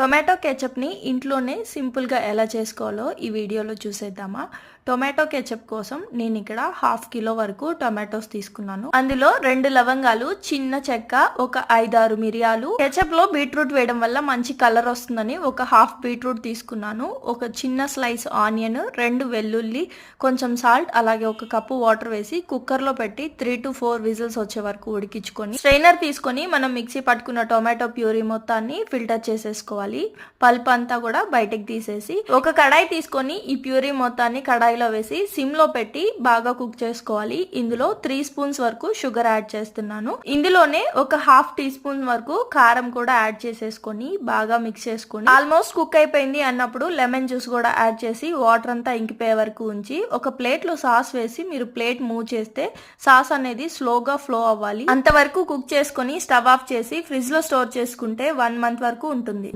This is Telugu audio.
టొమాటో కెచప్ని ఇంట్లోనే సింపుల్గా ఎలా చేసుకోవాలో ఈ వీడియోలో చూసేద్దామా? టొమాటో కెచప్ కోసం నేను ఇక్కడ హాఫ్ కిలో వరకు టొమాటోస్ తీసుకున్నాను. అందులో రెండు లవంగాలు చిన్న చెక్క ఒక ఐదారు మిరియాలు. కెచప్లో బీట్రూట్ వేయడం వల్ల మంచి కలర్ వస్తుందని ఒక హాఫ్ బీట్రూట్ తీసుకున్నాను. ఒక చిన్న స్లైస్ ఆనియన్ రెండు వెల్లుల్లి కొంచెం సాల్ట్ అలాగే ఒక కప్పు వాటర్ వేసి కుక్కర్లో పెట్టి త్రీ టు ఫోర్ విజిల్స్ వచ్చే వరకు ఉడికించుకొని స్ట్రైనర్ తీసుకొని మనం మిక్సీ పట్టుకున్న టొమాటో ప్యూరీ మొత్తాన్ని ఫిల్టర్ చేసేసుకోవాలి. పల్ప్ అంతా కూడా బయటకు తీసేసి ఒక కడాయి తీసుకొని ఈ ప్యూరీ మొత్తాన్ని కడాయిలో వేసి సిమ్లో పెట్టి బాగా కుక్ చేసుకోవాలి. ఇందులో త్రీ స్పూన్స్ వరకు షుగర్ యాడ్ చేస్తున్నాను. ఇందులోనే ఒక హాఫ్ టీ స్పూన్ వరకు కారం కూడా యాడ్ చేసేసుకొని బాగా మిక్స్ చేసుకొని ఆల్మోస్ట్ కుక్ అయిపోయింది అన్నప్పుడు లెమన్ జ్యూస్ కూడా యాడ్ చేసి వాటర్ అంతా ఇంకిపోయే వరకు ఉంచి ఒక ప్లేట్లో సాస్ వేసి మీరు ప్లేట్ మూవ్ చేస్తే సాస్ అనేది స్లోగా ఫ్లో అవ్వాలి. అంతవరకు కుక్ చేసుకొని స్టవ్ ఆఫ్ చేసి ఫ్రిడ్జ్లో స్టోర్ చేసుకుంటే వన్ మంత్ వరకు ఉంటుంది.